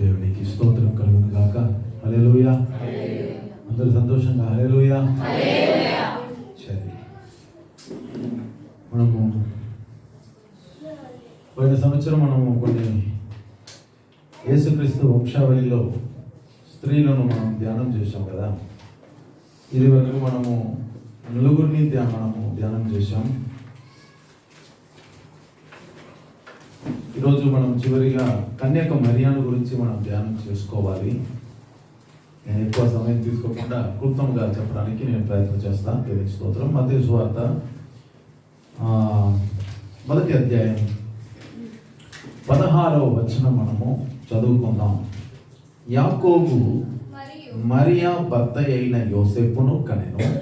దేవునికి స్తోత్రం కలుగును గాక. హల్లెలూయ. అందరూ సంతోషంగా హల్లెలూయ. సరే. మనము పోయిన సంవత్సరం మనము కొన్ని యేసుక్రీస్తు వంశావళిలో స్త్రీలను మనం ధ్యానం చేశాం కదా. ఇది వరకు మనము నలుగురిని మనము ధ్యానం చేశాం. ఈరోజు మనం చివరిగా కన్యాక మరియాను గురించి మనం ధ్యానం చేసుకోవాలి. నేను ఎక్కువ సమయం తీసుకోకుండా క్లుప్తంగా చెప్పడానికి నేను ప్రయత్నం చేస్తాను దేవుని స్తోత్రం. మధ్య సువార్త ఆ, మొదటి అధ్యాయం. పదహారవ వచనం మనము చదువుకుందాం. యాకోబు మరియు భర్త అయిన యోసెప్పును కనెను.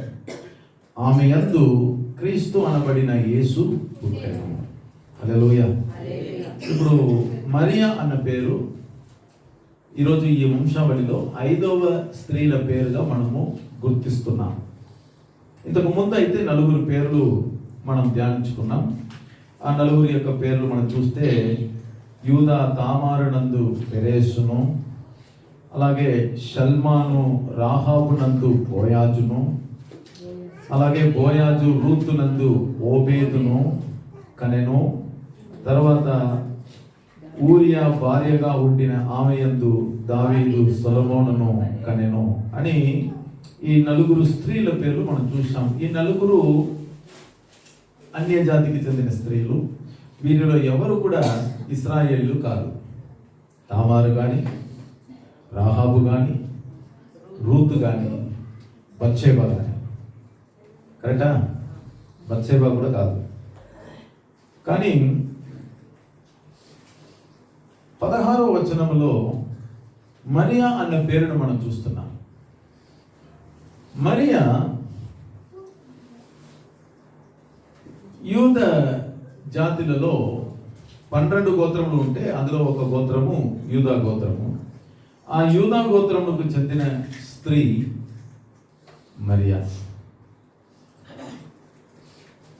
ఆమె యందు క్రీస్తు అనబడిన యేసు పుట్టెను. హల్లెలూయా. ఇప్పుడు మరియా అన్న పేరు. ఈరోజు ఈ వంశావళిలో ఐదవ స్త్రీల పేరుగా మనము గుర్తిస్తున్నాం. ఇంతకు ముందు అయితే నలుగురు పేర్లు మనం ధ్యానించుకున్నాం. ఆ నలుగురి యొక్క పేర్లు మనం చూస్తే యూదా తామారునందు పెరేసును అలాగే షల్మాను రాహాబు నందు బోయాజును అలాగే బోయాజు రూతునందు ఓబేదును కనెను తర్వాత ఊరియా భార్యగా ఉండిన ఆమె యందు దావీదు సొలమోనను కనెను అని ఈ నలుగురు స్త్రీల పేర్లు మనం చూసాం ఈ నలుగురు అన్య జాతికి చెందిన స్త్రీలు వీరిలో ఎవరు కూడా ఇస్రాయేళ్ళు కాదు. తామారు కానీ రాహాబు కానీ రూతు కానీ బచ్చేబా కానీ కరెక్టా? బచ్చేబా కూడా కాదు. కానీ పదహారో వచనంలో మరియా అన్న పేరును మనం చూస్తున్నాం. మరియా యూద జాతులలో పన్నెండు గోత్రములు ఉంటే అందులో ఒక గోత్రము యూదా గోత్రము. ఆ యూదా గోత్రములకు చెందిన స్త్రీ మరియా.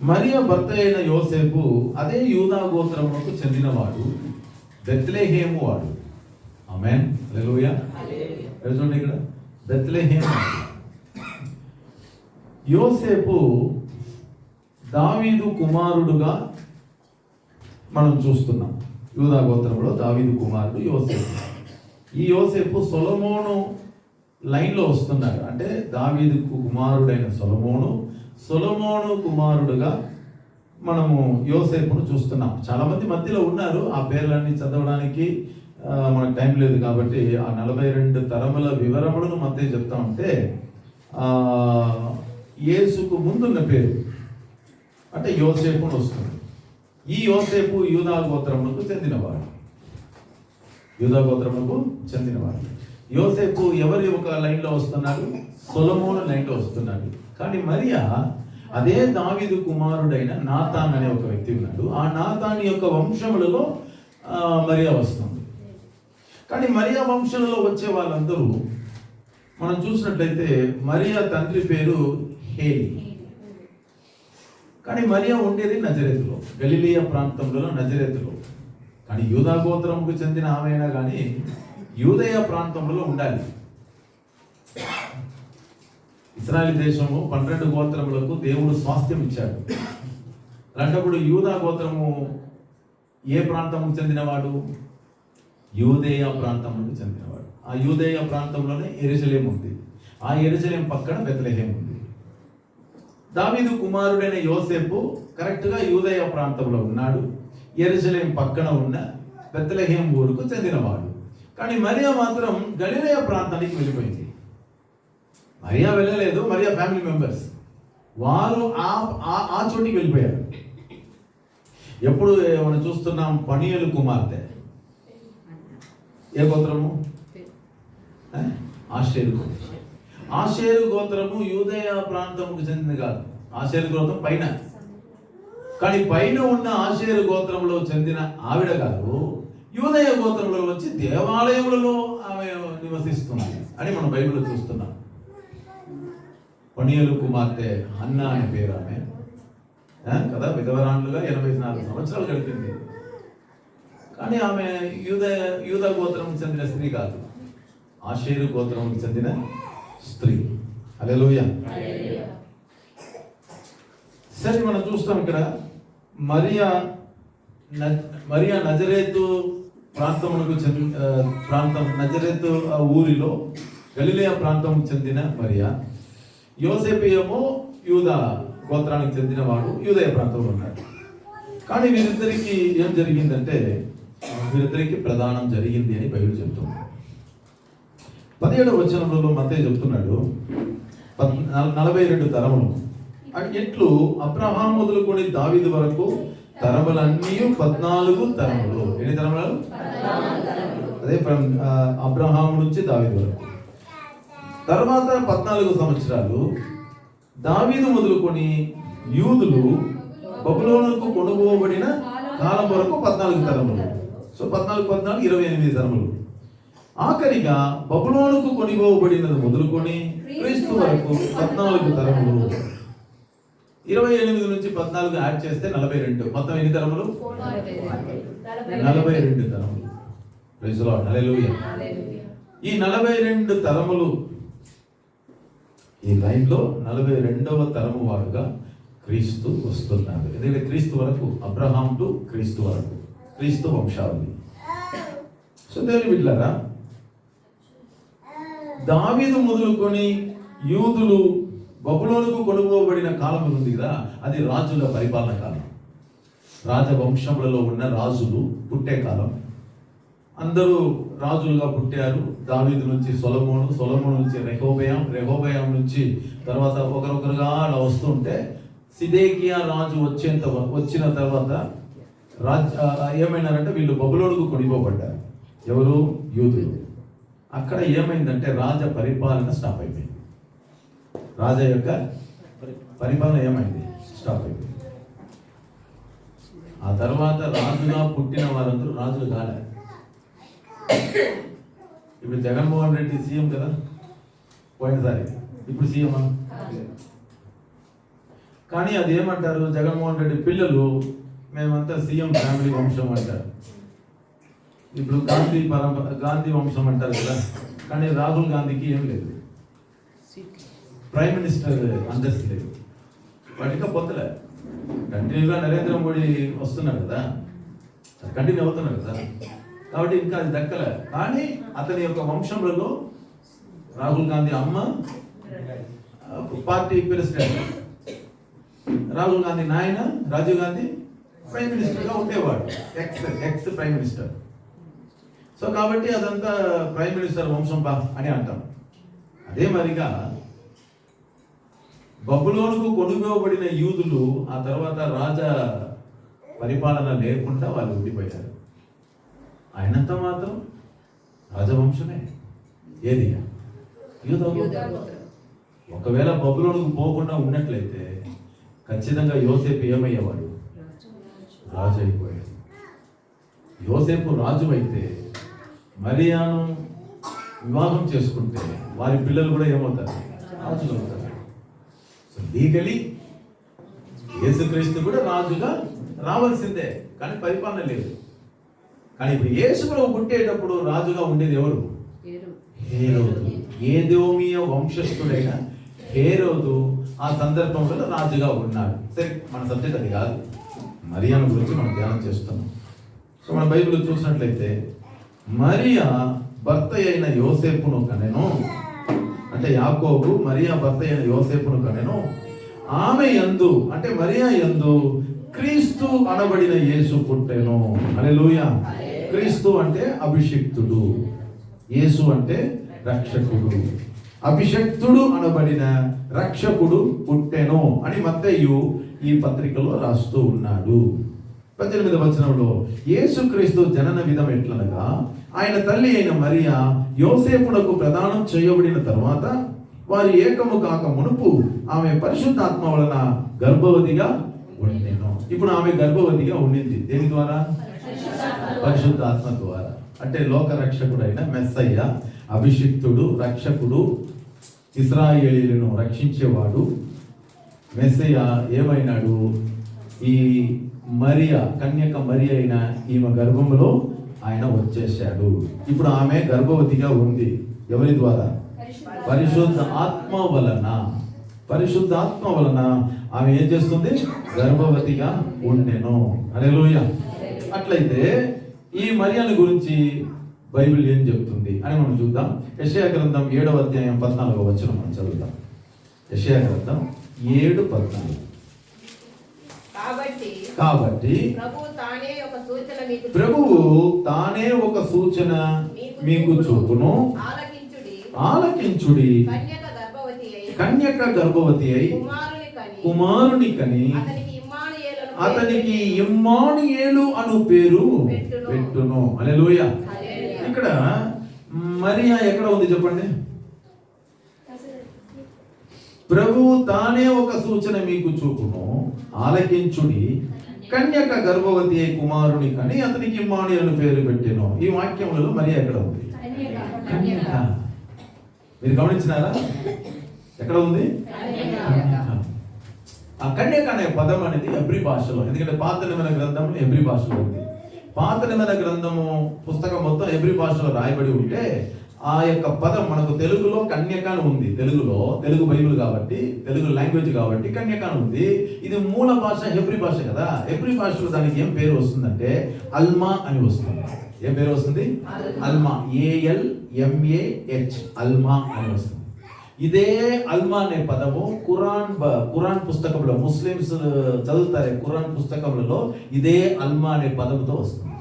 మరియా భర్త అయిన యోసేపు అదే యూదా గోత్రములకు చెందినవాడు. బెత్లెహేము వాడు. చూడండి ఇక్కడ? బెత్లెహేము యోసేపు దావీదు కుమారుడుగా మనం చూస్తున్నాం. యూదా గోత్రంలో దావీదు కుమారుడు యోసేపు. ఈ యోసేపు సొలమోను లైన్లో వస్తున్నాడు. అంటే దావీదు కుమారుడైన సొలమోను సొలమోను కుమారుడుగా మనము యోసేపును చూస్తున్నాం. చాలా మంది మధ్యలో ఉన్నారు ఆ పేర్లన్నీ చదవడానికి మనకు టైం లేదు కాబట్టి ఆ నలభై రెండు తరముల వివరములను మధ్య చెప్తా ఉంటే యేసుకు ముందున్న పేరు అంటే యోసేపు వస్తుంది. ఈ యోసేపు యూదా గోత్రములకు చెందినవాడు. యూదా గోత్రములకు చెందినవాడు. యోసేపు ఎవరి ఒక లైన్లో వస్తున్నాడు? సొలమోను లైన్లో వస్తున్నాడు. కానీ మరియా అదే దావిదు కుమారుడైన నాతాన్ అనే ఒక వ్యక్తి ఉన్నాడు. ఆ నాతాన్ యొక్క వంశములలో మరియా వస్తుంది. కానీ మరియా వంశంలో వచ్చే వాళ్ళందరూ మనం చూసినట్లయితే మరియా తండ్రి పేరు హేలి. కానీ మరియా ఉండేది నజరేతులో గలిలియ ప్రాంతంలో నజరేతులో. కానీ యూదా గోత్రంకు చెందిన ఆమె అయినా కానీ యూదయ ప్రాంతంలో ఉండాలి. ఇస్రాయల్ దేశము పన్నెండు గోత్రములకు దేవుడు స్వాస్థ్యం ఇచ్చాడు. అలాంటప్పుడు యూదా గోత్రము ఏ ప్రాంతముకు చెందినవాడు? యూదేయ ప్రాంతములకు చెందినవాడు. ఆ యూదేయ ప్రాంతంలోనే ఎరుసలేం ఉంది. ఆ ఎరుసలేం పక్కన బెతలహేం ఉంది. దావీదు కుమారుడైన యోసేపు కరెక్ట్గా యూదయ ప్రాంతంలో ఉన్నాడు. ఎరుసలేం పక్కన ఉన్న బెత్తలహేం ఊరుకు చెందినవాడు. కానీ మరియా మాత్రం గలిలయ ప్రాంతానికి వెళ్ళిపోయింది. మరియా వెళ్ళలేదు మరియా ఫ్యామిలీ మెంబర్స్ వారు ఆ ఆ- ఆ చోటికి వెళ్ళిపోయారు. ఎప్పుడు మనం చూస్తున్నాం? పనియలు కుమార్తె. ఏ గోత్రము? ఆశేరు ఆషేరు గోత్రం గోత్రము యూదయ ప్రాంతముకు చెందింది కాదు. ఆశేరు గోత్రం పైన. కానీ పైన ఉన్న ఆశేరు గోత్రంలో చెందిన ఆవిడ గారు యూదయ గోత్రంలో వచ్చి దేవాలయములలో ఆమె నివసిస్తుంది అని మనం బైబిల్లో చూస్తున్నాం. పనియలు కుమార్తె అన్న అనే పేరు ఆమె. కదా? విధవరాండ్లుగా ఎనభై నాలుగు సంవత్సరాలు గడిపింది కానీ ఆమె యూద యూద గోత్రం చెందిన స్త్రీ కాదు. ఆషేరు గోత్రం చెందిన స్త్రీ. అలెలుయ సరే మనం చూస్తాం ఇక్కడ. మరియా న- మరియా నజరేతు ప్రాంతమునకు చెంది ప్రాంతం నజరేతు ఆ ఊరిలో గలిలియా ప్రాంతం చెందిన మరియా. యోసేపు ఏమో యూదా గోత్రానికి చెందినవాడు యూదయ ప్రాంతంలో ఉన్నాడు. కానీ వీరిద్దరికి ఏం జరిగిందంటే వీరిద్దరికి ప్రదానం జరిగింది అని బైబిల్ చెప్తుంది. పదిహేడవ వచనంలో మత్తయ్య చెప్తున్నాడు నలభై రెండు తరములు. అట్ ఎట్లు? అబ్రహాం మొదలుకొని దావీదు వరకు తరములన్నీ పద్నాలుగు తరములు. ఎన్ని తరములు? అదే అబ్రహాం నుంచి దావీదు వరకు. తర్వాత పద్నాలుగు సంవత్సరాలు దావీదు మొదలుకొని యూదులు బబులోనుకు కొనుగోబడిన కాలం వరకు పద్నాలుగు తరములు. సో పద్నాలుగు పద్నాలుగు ఇరవై ఎనిమిది తరములు. ఆఖరిగా బబులోనుకు కొనుగోబడినది మొదలుకొని క్రీస్తు వరకు పద్నాలుగు తరములు. ఇరవై ఎనిమిది నుంచి పద్నాలుగు యాడ్ చేస్తే నలభై రెండు. మొత్తం ఎన్ని తరములు? నలభై రెండు తరములు. ఈ నలభై రెండు తరములు ఈ లైన్లో నలభై రెండవ తరము వారుగా క్రీస్తు వస్తున్నాడు. ఎందుకంటే క్రీస్తు వరకు అబ్రహాం టు క్రీస్తు వరకు క్రీస్తు వంశావళి. సో దేవుని బిడ్డలారా దావీదు మొదలుకొని యూదులు బబులోనుకు కొనుగోబడిన కాలం ఉంది కదా అది రాజుల పరిపాలన కాలం. రాజవంశములలో ఉన్న రాజులు పుట్టే కాలం. అందరూ రాజులుగా పుట్టారు. దావీదు నుంచి సొలమోను సొలమోను నుంచి రెహోబయం రెహోబయం నుంచి తర్వాత ఒకరొకరుగా అలా వస్తుంటే సిదేకియా రాజు వచ్చేంత వచ్చిన తర్వాత రాజ్ ఏమైనారంటే వీళ్ళు బబులోడుకు కొనిపోబడ్డారు. ఎవరు? యూదులు. అక్కడ ఏమైందంటే రాజ పరిపాలన స్టాప్ అయిపోయింది. రాజా యొక్క పరిపాలన ఏమైంది? స్టాప్ అయిపోయింది. ఆ తర్వాత రాజుగా పుట్టిన వారందరూ రాజులు కాలేదు ఇప్పుడు జగన్మోహన్ రెడ్డి సీఎం కదా? పోయినసారి. ఇప్పుడు సీఎం కానీ అది ఏమంటారు జగన్మోహన్ రెడ్డి పిల్లలు మేమంతా సీఎం ఫ్యామిలీ వంశం అంటారు. ఇప్పుడు గాంధీ పరంపర గాంధీ వంశం అంటారు కదా? కానీ రాహుల్ గాంధీకి ఏం లేదు. ప్రైమ్ మినిస్టర్ అంతస్తు లేదు. వాటిగా పొత్తలే. కంటిన్యూగా నరేంద్ర మోడీ వస్తున్నారు కదా? కంటిన్యూ అవుతున్నారు కదా? కాబట్టి ఇంకా అది దక్కలే కానీ అతని యొక్క వంశంలో రాహుల్ గాంధీ అమ్మ పార్టీ ప్రెసిడెంట్ రాహుల్ గాంధీ నాయన రాజీవ్ గాంధీ ప్రైమ్ మినిస్టర్గా ఉండేవాడు. Ex ex prime minister. So కాబట్టి అదంతా ప్రైమ్ మినిస్టర్ వంశం బా అని అంటాం. అదే మరిగా బబులోనుకు కొనుగోబడిన యూదులు ఆ తర్వాత రాజా పరిపాలన లేకుండా వాళ్ళు ఉండిపోయారు. ఆయనంతా మాత్రం రాజవంశమే. ఏది. ఒకవేళ బబులోనుకు పోకుండా ఉన్నట్లయితే ఖచ్చితంగా యోసేపు ఏమయ్యేవాడు? రాజు అయిపోయాడు యోసేపు రాజు అయితే మరియాను వివాహం చేసుకుంటే వారి పిల్లలు కూడా ఏమవుతారు? రాజులు అవుతారు సో లీగలీ యేసుక్రీస్తు కూడా రాజుగా రావాల్సిందే కానీ పరిపాలన లేదు. కానీ ఇప్పుడు యేసు ప్రభు పుట్టేటప్పుడు రాజుగా ఉండేది ఎవరు? హేరోదు. ఏదోమియ వంశస్థుడైన హేరోదు ఆ సందర్భంలో రాజుగా ఉన్నాడు. సరే మన సబ్జెక్ట్ అది కాదు. మరియాను గురించి మనం ధ్యానం చేస్తున్నాం. సో మన బైబిల్ చూసినట్లయితే మరియా భర్త అయిన యోసేపును కనెను. అంటే యాకోబు మరియా భర్త అయిన యోసేపును కనెను. ఆమె యందు అంటే మరియా యందు క్రీస్తు అనబడిన యేసు పుట్టెను. హల్లెలూయా. క్రీస్తు అంటే అభిషిక్తుడు యేసు అంటే రక్షకుడు. అభిషక్తుడు అనబడిన రక్షకుడు పుట్టెను అని మత్తయ్యు ఈ పత్రికలో రాస్తూ ఉన్నాడు. పద్దెనిమిది వచనంలో యేసుక్రీస్తు జనన విధం ఎట్లనగా ఆయన తల్లి అయిన మరియా యోసేపునకు ప్రదానం చేయబడిన తర్వాత వారి ఏకము కాక మునుపు ఆమె పరిశుద్ధాత్మ వలన గర్భవతిగా ఉండెను. ఇప్పుడు ఆమె గర్భవతిగా ఉండింది. దేని ద్వారా? పరిశుద్ధాత్మ ద్వారా అంటే లోక రక్షకుడైన మెస్సయ్య అభిషిక్తుడు రక్షకుడు ఇస్రాయేలీలను రక్షించేవాడు. మెస్సయ్య ఏమైనాడు? ఈ మరియ కన్యక మరి అయిన ఈమె గర్భంలో ఆయన వచ్చేసాడు ఇప్పుడు ఆమె గర్భవతిగా ఉంది. ఎవరి ద్వారా? పరిశుద్ధ ఆత్మ వలన. పరిశుద్ధ ఆత్మ వలన ఆమె ఏం చేస్తుంది? గర్భవతిగా ఉండెను. లోయ అట్లయితే ఈ మరియాని గురించి బైబిల్ ఏం చెప్తుంది అని మనం చూద్దాం. యెషయా గ్రంథం ఏడవ అధ్యాయం పద్నాలుగో వచ్చిన మనం చదువుదాం. యెషయా గ్రంథం ఏడు పద్నాలుగు. కాబట్టి కాబట్టి ప్రభు తానే ఒక సూచన మీకు ప్రభువు తానే ఒక సూచన మీకు చూపును. ఆలకించుడి. కన్యక గర్భవతి అయి కుమారుని కని అతనికి ఇమ్మానుయేలు అను పేరు పెట్టును. హల్లెలూయా. ఇక్కడ మరియా ఎక్కడ ఉంది చెప్పండి? ప్రభువు తానే ఒక సూచన మీకు చూపును. ఆలకించుడి. కన్యక గర్భవతి అయి కుమారుని కని అతనికి ఇమ్మానుయేలు పేరు పెట్టెను. ఈ వాక్యములలో మరియా ఎక్కడ ఉంది? మీరు గమనించినారా? ఎక్కడ ఉంది? కన్యక. ఆ కన్యక అనే పదం అనేది ఎబ్రి భాషలో ఎందుకంటే పాత నిమిన గ్రంథం ఎబ్రి భాషలో ఉంది. పాత నిమిన గ్రంథము పుస్తకం మొత్తం ఎబ్రి భాషలో రాయబడి ఉంటే ఆ యొక్క పదం మనకు తెలుగులో కన్యక అని ఉంది. తెలుగులో తెలుగు బైబిల్ కాబట్టి తెలుగు లాంగ్వేజ్ కాబట్టి కన్యక అని ఉంది. ఇది మూల భాష హెబ్రి భాష కదా. హెబ్రి భాషలో దానికి ఏం పేరు వస్తుందంటే అల్మా అని వస్తుంది. ఏం పేరు వస్తుంది? అల్మా. ఏఎల్ ఎంఏహెచ్ అల్మా అని వస్తుంది. ఇదే అల్మా అనే పదము ఖురాన్ బ- ఖురాన్ పుస్తకంలో ముస్లిమ్స్ చదువుతారే ఖురాన్ పుస్తకములలో ఇదే అల్మా అనే పదముతో వస్తుంది.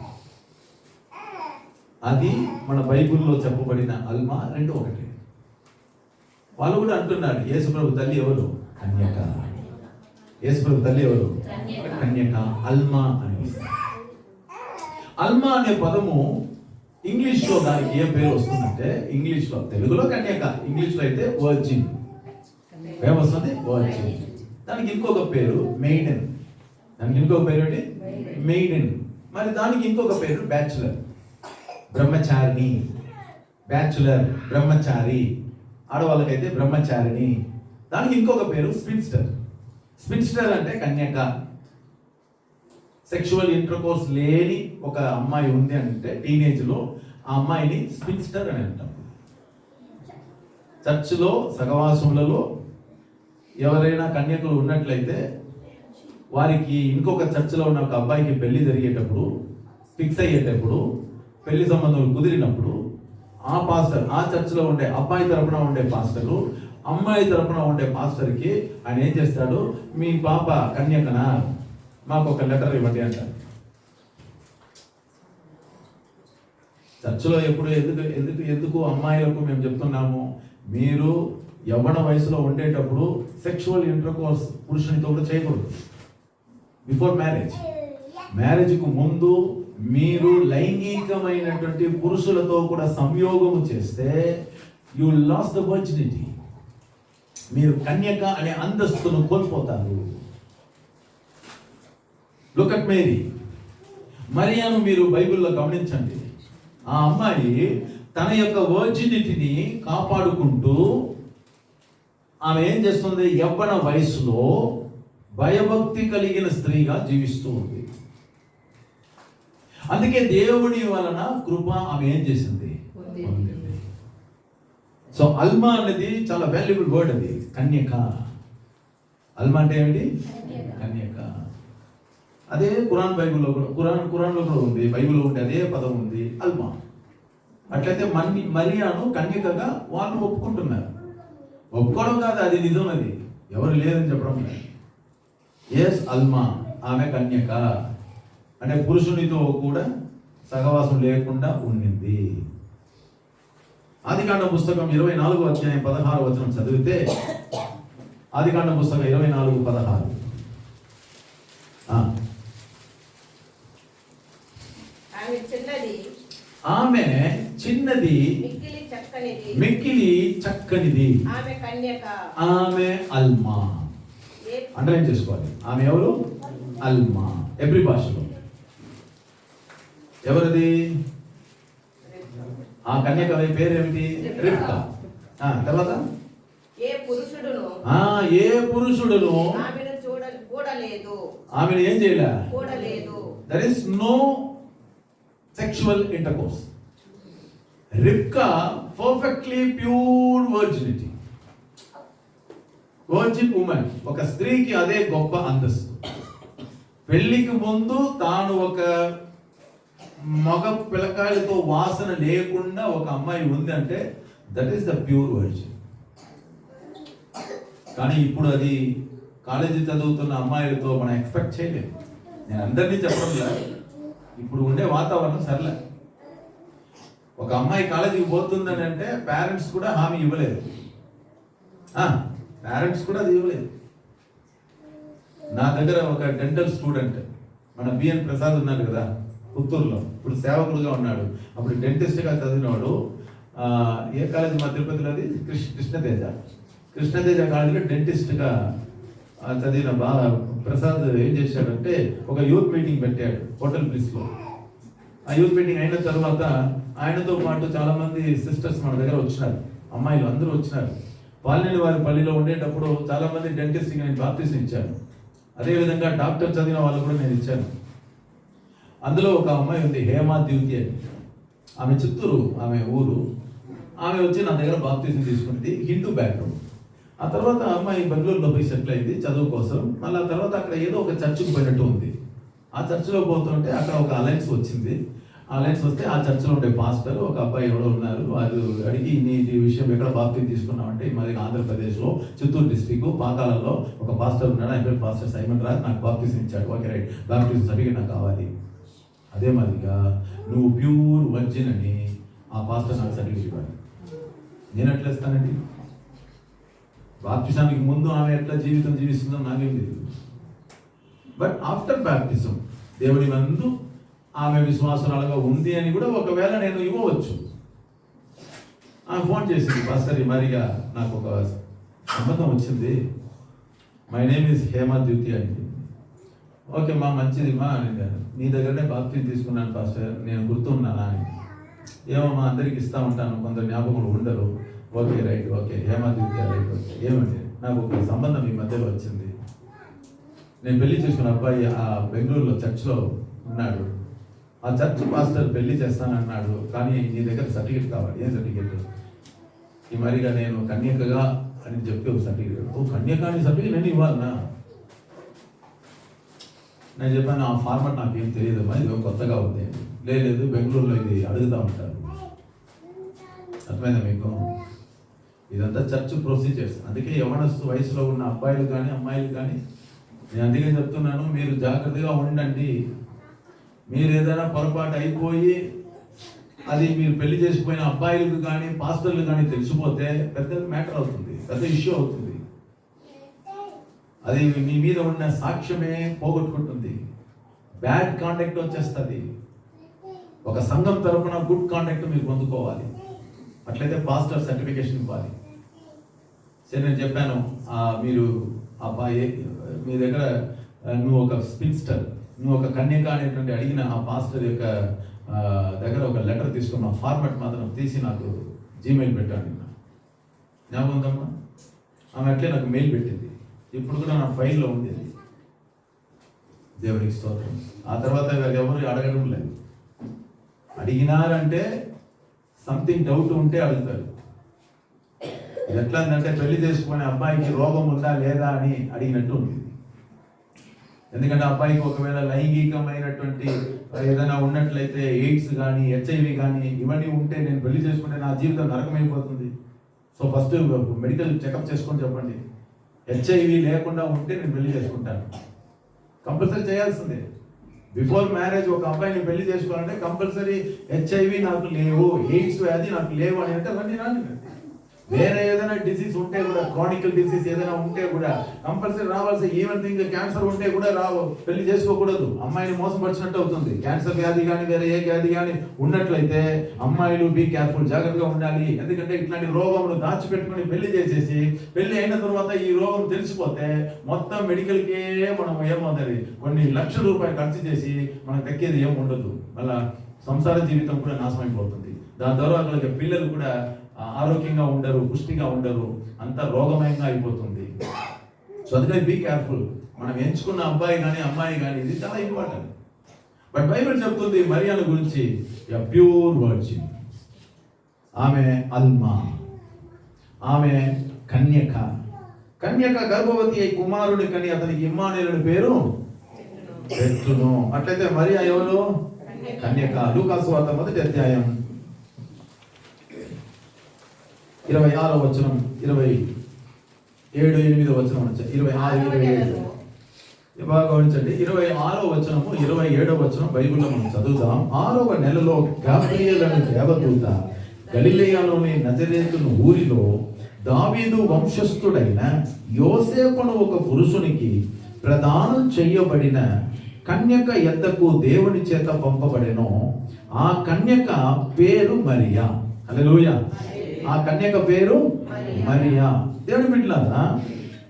అది మన బైబిల్లో చెప్పబడిన అల్మా రెండు ఒకటి. వాళ్ళు కూడా అంటున్నారు యేసుప్రభు తల్లి ఎవరు? కన్యక. యేసుప్రభు తల్లి ఎవరు? కన్యక. అల్మా అని. అల్మా అనే పదము ఇంగ్లీష్లో దానికి ఏ పేరు వస్తుందంటే ఇంగ్లీష్లో తెలుగులో కన్యక ఇంగ్లీష్లో అయితే వర్జిన్. ఏమొస్తుంది వర్జిన్. దానికి ఇంకొక పేరు మెయిడెన్. దానికి ఇంకొక పేరు ఏంటి? మెయిడెన్. మరి దానికి ఇంకొక పేరు బ్యాచులర్. బ్రహ్మచారిణి. బ్యాచులర్ బ్రహ్మచారి. ఆడవాళ్ళకైతే బ్రహ్మచారిణి. దానికి ఇంకొక పేరు స్పిన్స్టర్. స్పిన్స్టర్ అంటే కన్యక. సెక్షువల్ ఇంటర్కోర్స్ లేని ఒక అమ్మాయి ఉంది అంటే టీనేజ్లో ఆ అమ్మాయిని స్పిన్స్టర్ అని అంటాం. చర్చిలో సగవాసములలో ఎవరైనా కన్యకులు ఉన్నట్లయితే వారికి ఇంకొక చర్చిలో ఉన్న ఒక అబ్బాయికి పెళ్ళి జరిగేటప్పుడు ఫిక్స్ అయ్యేటప్పుడు పెళ్ళి సంబంధం కుదిరినప్పుడు ఆ పాస్టర్ ఆ చర్చిలో ఉండే అబ్బాయి తరపున ఉండే పాస్టరు అమ్మాయి తరపున ఉండే పాస్టర్కి ఆయన ఏం చేస్తాడు? మీ పాప కన్యకనా? మాకు ఒక లెటర్ ఇవ్వండి అంటారు చర్చిలో ఎప్పుడు ఎందుకు ఎందుకు ఎందుకు అమ్మాయిలకు మేము చెప్తున్నాము? మీరు యవ్వన వయసులో ఉండేటప్పుడు సెక్షువల్ ఇంటర్కోర్స్ పురుషునితో కూడా చేయకూడదు. బిఫోర్ మ్యారేజ్ మ్యారేజ్కు ముందు మీరు లైంగికమైనటువంటి పురుషులతో కూడా సంయోగము చేస్తే యు లాస్ ద వర్జినిటీ మీరు కన్యక అనే అంతస్తును కోల్పోతారు. లుక్ అట్ మేరీ మరియాను మీరు బైబిల్లో గమనించండి ఆ అమ్మాయి తన యొక్క వర్జినిటీని కాపాడుకుంటూ ఆమె ఏం చేస్తుంది యవ్వన వయసులో భయభక్తి కలిగిన స్త్రీగా జీవిస్తూ ఉంది అందుకే దేవుని వలన కృప ఆమె ఏం చేసింది. సో అల్మా అనేది చాలా వాల్యుబుల్ వర్డ్ అది కన్యక అల్మా అంటే ఏమిటి కన్యక అదే కురాన్ బైబిల్లో కూడా కురాన్ కురాన్లో కూడా ఉంది బైబిల్లో ఉండే అదే పదం ఉంది అల్మా. అట్లయితే మన్ని మరియాను కన్యకగా వాళ్ళు ఒప్పుకుంటున్నారు. ఒప్పుకోవడం కాదు అది నిజం అది. ఎవరు లేదని చెప్పడం లేదు. ఎస్ అల్మా ఆమె కన్యక. అంటే పురుషునితో కూడా సహవాసం లేకుండా ఉండింది. ఆదికాండ పుస్తకం ఇరవై నాలుగు అధ్యాయం పదహారు వచనం చదివితే ఆదికాండ పుస్తకం ఇరవై నాలుగు పదహారు ఆ, ఆమె చిన్నది ఆమె చిన్నది మిక్కిలి చక్కనిది. ఆమె అల్మా. అండర్లైన్ చేసుకోవాలి. ఆమె ఎవరు? అల్మా. ఎబ్రి భాషలో. ఎవరిది? ఆ కన్యక పేరు ఏమిటి? రిబ్కా. ఆ, తర్వాత? ఏ పురుషుడును? ఆ ఏ పురుషుడును? ఆమెను ఏం చేయలే? కూడలేదు there is no sexual intercourse రిప్కా perfectly pure virginity virgin women ఒక స్త్రీకి అదే గొప్ప అంతస్తు. పెళ్ళికి ముందు తాను ఒక మగ పిల్లకాయలతో వాసన లేకుండా ఒక అమ్మాయి ఉంది అంటే that is the pure virgin కానీ ఇప్పుడు అది కాలేజీ చదువుతున్న అమ్మాయిలతో మనం ఎక్స్పెక్ట్ చేయలేము. నేను అందరినీ చెప్పడం లేదు. ఇప్పుడు ఉండే వాతావరణం సర్లే. ఒక అమ్మాయి కాలేజీకి పోతుందని అంటే పేరెంట్స్ కూడా హామీ ఇవ్వలేదు. పేరెంట్స్ కూడా అది ఇవ్వలేదు. నా దగ్గర ఒక డెంటల్ స్టూడెంట్ మన బిఎన్ ప్రసాద్ ఉన్నాడు కదా పుత్తూరులో. ఇప్పుడు సేవకుడుగా ఉన్నాడు. అప్పుడు డెంటిస్ట్గా చదివినవాడు ఏ కాలేజీ మా తిరుపతిలో అది కృష్ణ కృష్ణతేజ. కృష్ణతేజ కాలేజీలో డెంటిస్ట్గా చదివిన బా ప్రసాద్ ఏం చేశాడంటే ఒక యూత్ మీటింగ్ పెట్టాడు హోటల్ ప్లీస్లో ఆ యూత్ మీటింగ్ అయిన తర్వాత ఆయనతో పాటు చాలామంది సిస్టర్స్ మన దగ్గర వచ్చినారు. అమ్మాయిలు అందరూ వచ్చినారు. పాలినేని వారి పల్లిలో ఉండేటప్పుడు చాలామంది డెంటిస్ట్కి నేను బాప్తీసం ఇచ్చాను అదేవిధంగా డాక్టర్ చదివిన వాళ్ళు కూడా నేను ఇచ్చాను. అందులో ఒక అమ్మాయి ఉంది హేమా ద్యూతి అని. ఆమె చిత్తూరు ఆమె ఊరు. ఆమె వచ్చి నా దగ్గర బాప్తీసం తీసుకుంది హిందూ బ్యాక్గ్రౌండ్ ఆ తర్వాత అమ్మాయి బెంగళూరులో పోయి సెటిల్ అయింది చదువు కోసం. మళ్ళీ ఆ తర్వాత అక్కడ ఏదో ఒక చర్చికి పోయినట్టు ఉంది. ఆ చర్చిలో పోతుంటే అక్కడ ఒక అలయన్స్ వచ్చింది. ఆ అలయన్స్ వస్తే ఆ చర్చిలో ఉండే పాస్టర్ ఒక అబ్బాయి ఎవరో ఉన్నారు. వారు అడిగి నీ ఈ విషయం ఎక్కడ బాప్తి తీసుకున్నామంటే మరి ఆంధ్రప్రదేశ్లో చిత్తూరు డిస్టిక్ పాకాలలో ఒక పాస్టర్ ఉన్నాడు. ఆయన పేరు పాస్టర్ సైమన్ రాజ్. నాకు బాప్తీస్ ఇచ్చాడు ఓకే రైట్. బాప్తీస్ సర్టిఫికేట్ నాకు కావాలి. అదే మాదిరిగా నువ్వు ప్యూర్ వర్జిన్ అని ఆ పాస్టర్ నాకు సర్టిఫికేట్ ఇవ్వాలి. నేను ఎట్లా ఇస్తానండి? బాప్తిజానికి ముందు ఆమె ఎట్లా జీవితం జీవిస్తుందో నాకేం తెలియదు బట్ ఆఫ్టర్ బాప్తిజం దేవుని మందు ఆమె విశ్వాసరాలుగా ఉంది అని కూడా ఒకవేళ నేను ఇవ్వవచ్చు. ఆమె ఫోన్ చేసింది పాస్టర్ మరిగా నాకు ఒక సంబంధం వచ్చింది. My name is Hema Dyuti అని ఓకే మా మంచిది మా అని నీ దగ్గరనే బాప్తీ తీసుకున్నాను పాస్టర్. నేను గుర్తున్నానా అని. ఏమో మా అందరికి ఇస్తా ఉంటాను కొందరు జ్ఞాపకం ఉండరు. Okay right okay. Hema right okay. ఏమండి? నాకు ఒక సంబంధం ఈ మధ్యలో వచ్చింది. నేను పెళ్ళి చేసుకున్న అబ్బాయి ఆ బెంగళూరులో చర్చ్లో ఉన్నాడు. ఆ చర్చ్ మాస్టర్ పెళ్ళి చేస్తానన్నాడు కానీ నీ దగ్గర సర్టిఫికేట్ కావాలి. ఏం సర్టిఫికేట్? ఈ మరిగా నేను కన్యకగా అని చెప్పి ఒక సర్టిఫికేట్. ఓ కన్యక అని సర్టిఫికేట్ నేను ఇవ్వాలనా? నేను చెప్పాను ఆ ఫార్మాట్ నాకు ఏం తెలియదు అమ్మా ఇది కొత్తగా ఉంది. లేదు లేదు బెంగళూరులో ఇది అడుగుతూ ఉంటారు. అర్థమైందా మీకు? ఇదంతా చర్చ్ ప్రొసీజర్స్ అందుకే యవనస్తు వయసులో ఉన్న అబ్బాయిలు కానీ అమ్మాయిలు కానీ నేను అందుకే చెప్తున్నాను మీరు జాగ్రత్తగా ఉండండి. మీరు ఏదైనా పొరపాటు అయిపోయి అది మీరు పెళ్ళి చేసిపోయిన అబ్బాయిలకు కానీ పాస్టర్లు కానీ తెలిసిపోతే పెద్ద మ్యాటర్ అవుతుంది పెద్ద ఇష్యూ అవుతుంది. అది మీ మీద ఉన్న సాక్ష్యమే పోగొట్టుకుంటుంది. బ్యాడ్ కాంటాక్ట్ వచ్చేస్తుంది. ఒక సంఘం తరఫున గుడ్ కాంటాక్ట్ మీరు పొందుకోవాలి. అట్లయితే పాస్టర్ సర్టిఫికేషన్ ఇవ్వాలి. సరే నేను చెప్పాను ఆ, మీరు అబ్బాయి మీ దగ్గర నువ్వు ఒక స్పిన్స్టర్ నువ్వు ఒక కన్యక అనేటువంటి అడిగిన ఆ పాస్టర్ యొక్క దగ్గర ఒక లెటర్ తీసుకున్న ఫార్మాట్ మాత్రం తీసి నాకు జీమెయిల్ పెట్టాను జ్ఞాపకం ఉందమ్మా ఆమె అట్లే నాకు మెయిల్ పెట్టింది. ఇప్పుడు కూడా నా ఫైల్లో ఉంది అది. దేవునికి స్తోత్రం. ఆ తర్వాత ఎవరు అడగడం లేదు. అడిగినారంటే సంథింగ్ డౌట్ ఉంటే అడుగుతారు. ఎట్లా అంటే పెళ్ళి చేసుకునే అబ్బాయికి రోగం ఉందా లేదా అని అడిగినట్టు ఉంది ఎందుకంటే అబ్బాయికి ఒకవేళ లైంగికమైనటువంటి ఏదైనా ఉన్నట్లయితే ఎయిడ్స్ కానీ హెచ్ఐవి కానీ ఇవన్నీ ఉంటే నేను పెళ్ళి చేసుకుంటే నా జీవితం నరకమైపోతుంది. సో ఫస్ట్ మెడికల్ చెకప్ చేసుకొని చెప్పండి. హెచ్ఐవి లేకుండా ఉంటే నేను పెళ్ళి చేసుకుంటాను. కంపల్సరీ చేయాల్సిందే. బిఫోర్ మ్యారేజ్ ఒక అబ్బాయిని పెళ్ళి చేసుకోవాలంటే కంపల్సరీ హెచ్ఐవి నాకు లేవు ఎయిడ్స్ వ్యాధి నాకు లేవు అని అంటే అవన్నీ రాని వేరే ఏదైనా డిసీజ్ ఉంటే కూడా క్రానికల్ డిసీజ్ ఏదైనా ఉంటే కూడా కంపల్సరీ రావాల్సి ఈవెన్ థింగ్ క్యాన్సర్ ఉంటే కూడా రావు పెళ్ళి చేసుకోకూడదు. అమ్మాయిని మోసపరిచినట్టు అవుతుంది. క్యాన్సర్ వ్యాధి కానీ వేరే ఏ వ్యాధి కానీ ఉన్నట్లయితే అమ్మాయిలు బీ కేర్ఫుల్ జాగ్రత్తగా ఉండాలి. ఎందుకంటే ఇట్లాంటి రోగములు దాచిపెట్టుకుని పెళ్ళి చేసేసి పెళ్ళి అయిన తర్వాత ఈ రోగం తెలిసిపోతే మొత్తం మెడికల్కే మనం ఏమవుతుంది? కొన్ని లక్షల రూపాయలు ఖర్చు చేసి మనకు దక్కేది ఏమి ఉండదు. మళ్ళా సంసార జీవితం కూడా నాశనం అయిపోతుంది. దాని ద్వారా పిల్లలు కూడా ఆరోగ్యంగా ఉండరు పుష్టిగా ఉండరు అంతా రోగమయంగా అయిపోతుంది. సో అందుకని బీ కేర్ఫుల్ మనం ఎంచుకున్న అబ్బాయి కానీ అమ్మాయి కానీ ఇది చాలా ఇంపార్టెంట్ బట్ బైబిల్ చెప్తుంది మరియాను గురించి ప్యూర్ వర్జిన్ ఆమె అల్మా. ఆమె కన్యక. కన్యక గర్భవతి అయి కుమారుని కని అతనికి ఇమ్మానేలుని పేరు పెట్టును. అట్లయితే మరియా ఎవరు? కన్యక. లూకాసు వార్త మొదటి అధ్యాయం. ఇరవై ఆరో వచనం ఇరవై ఏడు ఎనిమిదో వచనం వచ్చాయి ఇరవై ఆరు ఇరవై ఏడు. బాగా గమనించండి ఇరవై ఆరో వచనము ఇరవై ఏడో వచనం బైబిల్లో మనం చదువుదాం. ఆరవ నెలలో గాబ్రియల్ అనే దేవదూత గలిలయలోని నజరేతును ఊరిలో దావీదు వంశస్థుడైన యోసేపును ఒక పురుషునికి ప్రదానం చేయబడిన కన్యక ఎద్దకు దేవుని చేత పంపబడెను ఆ కన్యక పేరు మరియా. అలెలుయా ఆ కన్యక పేరు మరియా. దేవుని బిడ్డలారా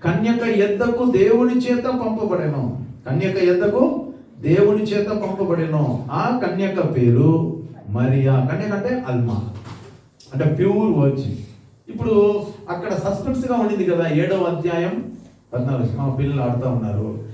కన్యక ఎద్దకు దేవుని చేత పంపబడెను. కన్యక ఎద్దకు దేవుని చేత పంపబడెను. ఆ కన్యక పేరు మరియా. కన్యక అంటే అల్మా. అంటే ప్యూర్ వర్జిన్. ఇప్పుడు అక్కడ సస్పెన్స్గా ఉండింది కదా ఏడవ అధ్యాయం పద్నాలుగు. మా పిల్లలు ఆడుతూ ఉన్నారు.